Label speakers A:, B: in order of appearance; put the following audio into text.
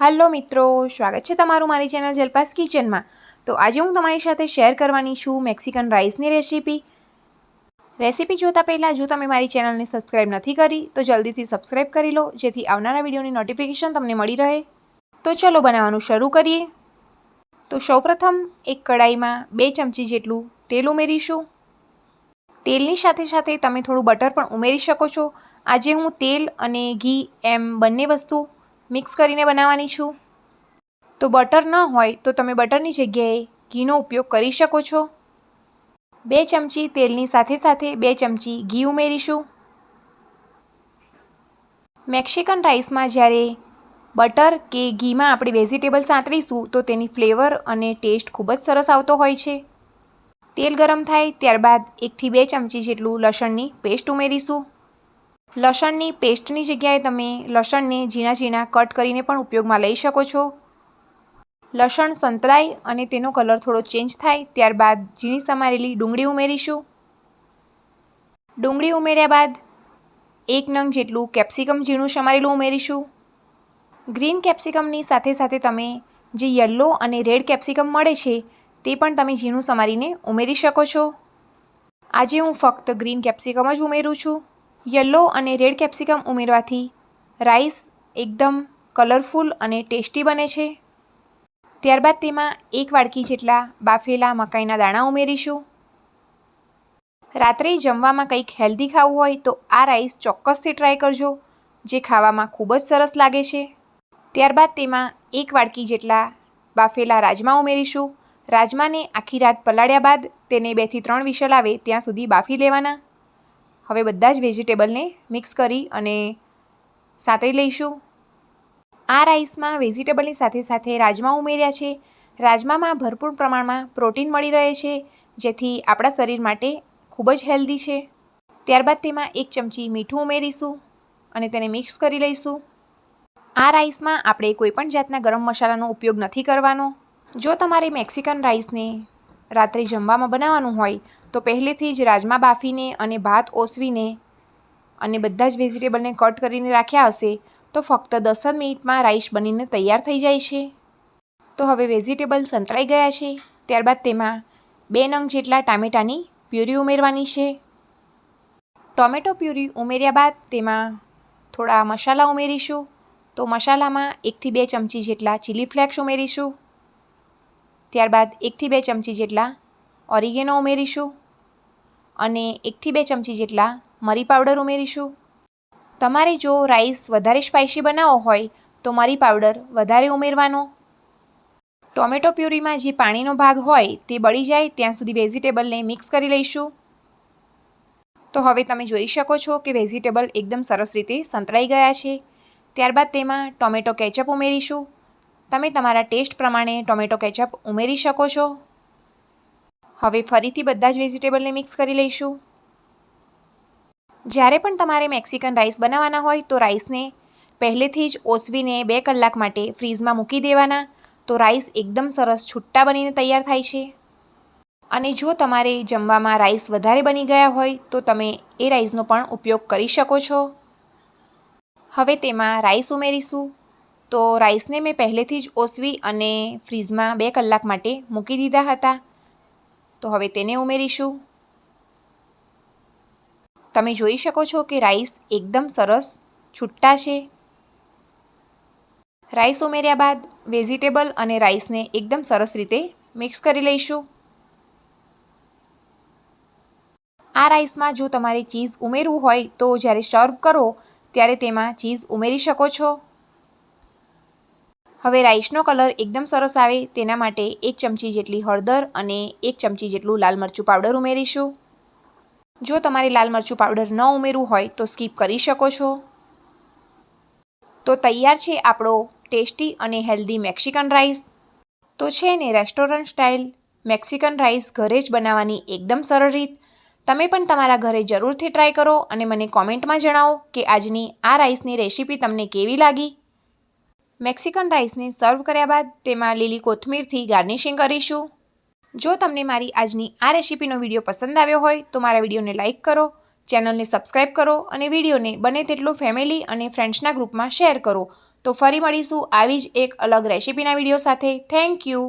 A: હાલો મિત્રો, સ્વાગત છે તમારું મારી ચેનલ જલપાસ કિચનમાં. તો આજે હું તમારી સાથે શેર કરવાની છું મેક્સિકન રાઈસની રેસીપી. રેસીપી જોતાં પહેલાં, જો તમે મારી ચેનલને સબસ્ક્રાઈબ નથી કરી, તો જલ્દીથી સબસ્ક્રાઈબ કરી લો, જેથી આવનારા વિડીયોની નોટિફિકેશન તમને મળી રહે. તો ચલો બનાવવાનું શરૂ કરીએ. તો સૌપ્રથમ, એક કડાઈમાં બે ચમચી જેટલું તેલ ઉમેરીશું. તેલની સાથે સાથે તમે થોડું બટર પણ ઉમેરી શકો છો. આજે હું તેલ અને ઘી એમ બંને વસ્તુ મિક્સ કરીને બનાવવાની છું. તો બટર ન હોય તો તમે બટરની જગ્યાએ ઘીનો ઉપયોગ કરી શકો છો. બે ચમચી તેલની સાથે સાથે બે ચમચી ઘી ઉમેરીશું. મેક્સિકન રાઈસમાં જ્યારે બટર કે ઘીમાં આપણે વેજીટેબલ સાંતળીશું તો તેની ફ્લેવર અને ટેસ્ટ ખૂબ જ સરસ આવતો હોય છે. તેલ ગરમ થાય ત્યારબાદ એકથી બે ચમચી જેટલું લસણની પેસ્ટ ઉમેરીશું. લસણની પેસ્ટની જગ્યાએ તમે લસણને ઝીણા ઝીણા કટ કરીને પણ ઉપયોગમાં લઈ શકો છો. લસણ સંતરાય અને તેનો કલર થોડો ચેન્જ થાય ત્યારબાદ ઝીણી સમારેલી ડુંગળી ઉમેરીશું. ડુંગળી ઉમેર્યા બાદ એક નંગ જેટલું કેપ્સિકમ ઝીણું સમારેલું ઉમેરીશું. ગ્રીન કેપ્સિકમની સાથે સાથે તમે જે યલો અને રેડ કેપ્સિકમ મળે છે તે પણ તમે ઝીણું સમારીને ઉમેરી શકો છો. આજે હું ફક્ત ગ્રીન કેપ્સિકમ જ ઉમેરું છું. યલો અને રેડ કેપ્સિકમ ઉમેરવાથી રાઈસ એકદમ કલરફુલ અને ટેસ્ટી બને છે. ત્યારબાદ તેમાં એક વાડકી જેટલા બાફેલા મકાઈના દાણા ઉમેરીશું. રાત્રે જમવામાં કંઈક હેલ્ધી ખાવું હોય તો આ રાઈસ ચોક્કસથી ટ્રાય કરજો, જે ખાવામાં ખૂબ જ સરસ લાગે છે. ત્યારબાદ તેમાં એક વાડકી જેટલા બાફેલા રાજમા ઉમેરીશું. રાજમાને આખી રાત પલાળ્યા બાદ તેને બેથી ત્રણ વિશલ આવે ત્યાં સુધી બાફી લેવાના. હવે બધા જ વેજીટેબલને મિક્સ કરી અને સાંતળી લઈશું. આ રાઈસમાં વેજીટેબલની સાથે સાથે રાજમા ઉમેર્યા છે. રાજમામાં ભરપૂર પ્રમાણમાં પ્રોટીન મળી રહે છે, જેથી આપણા શરીર માટે ખૂબ જ હેલ્ધી છે. ત્યારબાદ તેમાં એક ચમચી મીઠું ઉમેરીશું અને તેને મિક્સ કરી લઈશું. આ રાઈસમાં આપણે કોઈપણ જાતના ગરમ મસાલાનો ઉપયોગ નથી કરવાનો. જો તમારે મેક્સિકન રાઈસને રાત્રે જમવામાં બનાવવાનું હોય, તો પહેલેથી જ રાજમા બાફીને અને ભાત ઓસવીને અને બધા જ વેજીટેબલને કટ કરીને રાખ્યા હશે, તો ફક્ત દસ જ મિનિટમાં રાઈસ બનીને તૈયાર થઈ જાય છે. તો હવે વેજીટેબલ સંતળાઈ ગયા છે. ત્યારબાદ તેમાં બે નંગ જેટલા ટામેટાની પ્યુરી ઉમેરવાની છે. ટોમેટો પ્યુરી ઉમેર્યા બાદ તેમાં થોડા મસાલા ઉમેરીશું. તો મસાલામાં એકથી બે ચમચી જેટલા ચીલી ફ્લેક્સ ઉમેરીશું. ત્યારબાદ એકથી બે ચમચી જેટલા ઓરિગેનો ઉમેરીશું અને એકથી બે ચમચી જેટલા મરી પાવડર ઉમેરીશું. તમારે જો રાઈસ વધારે સ્પાઇસી બનાવવો હોય તો મરી પાવડર વધારે ઉમેરવાનો. ટોમેટો પ્યુરીમાં જે પાણીનો ભાગ હોય તે બળી જાય ત્યાં સુધી વેજીટેબલને મિક્સ કરી લઈશું. તો હવે તમે જોઈ શકો છો કે વેજીટેબલ એકદમ સરસ રીતે સંતળાઈ ગયા છે. ત્યારબાદ તેમાં ટોમેટો કેચઅપ ઉમેરીશું. તમે તમારા ટેસ્ટ પ્રમાણે ટોમેટો કેચઅપ ઉમેરી શકો છો. હવે ફરીથી બધા જ વેજીટેબલને મિક્સ કરી લઈશું. જ્યારે પણ તમારે મેક્સિકન રાઈસ બનાવવાના હોય તો રાઈસને પહેલેથી જ ઓસવીને બે કલાક માટે ફ્રીઝમાં મૂકી દેવાના. તો રાઈસ એકદમ સરસ છૂટ્ટા બનીને તૈયાર થાય છે. અને જો તમારે જમવામાં રાઈસ વધારે બની ગયા હોય તો તમે એ રાઈસનો પણ ઉપયોગ કરી શકો છો. હવે તેમાં રાઈસ ઉમેરીશું. તો રાઈસને મેં પહેલેથી જ ઓસવી અને ફ્રીઝમાં બે કલાક માટે મૂકી દીધા હતા. તો હવે તેને ઉમેરીશું. તમે જોઈ શકો છો કે રાઈસ એકદમ સરસ છૂટા છે રાઈસ ઉમેર્યા બાદ વેજીટેબલ અને રાઈસને એકદમ સરસ રીતે મિક્સ કરી લઈશું. આ રાઈસમાં જો તમારે ચીઝ ઉમેરવું હોય તો જ્યારે સર્વ કરો, ત્યારે તેમાં ચીઝ ઉમેરી શકો છો. હવે રાઈસનો કલર એકદમ સરસ આવે તેના માટે એક ચમચી જેટલી હળદર અને એક ચમચી જેટલું લાલ મરચું પાવડર ઉમેરીશું. જો તમારે લાલ મરચું પાવડર ન ઉમેરવું હોય તો સ્કીપ કરી શકો છો. તો તૈયાર છે આપણો ટેસ્ટી અને હેલ્ધી મેક્સિકન રાઈસ. તો છે ને રેસ્ટોરન્ટ સ્ટાઇલ, મેક્સિકન રાઈસ ઘરે જ બનાવવાની એકદમ સરળ રીત. તમે પણ તમારા ઘરે જરૂરથી ટ્રાય કરો અને મને કોમેન્ટમાં જણાવો કે આજની આ રાઈસની રેસીપી તમને કેવી લાગી? મેક્સિકન રાઈસને સર્વ કર્યા બાદ તેમાં લીલી કોથમીરથી ગાર્નિશિંગ કરીશું. જો તમને મારી આજની આ રેસીપીનો વીડિયો પસંદ આવ્યો હોય તો મારા વિડીયોને લાઇક કરો, ચેનલને સબસ્ક્રાઈબ કરો અને વિડીયોને બને તેટલો ફેમિલી અને ફ્રેન્ડ્સના ગ્રુપમાં શેર કરો. તો ફરી મળીશું આવી જ એક અલગ રેસીપીના વીડિયો સાથે. Thank you.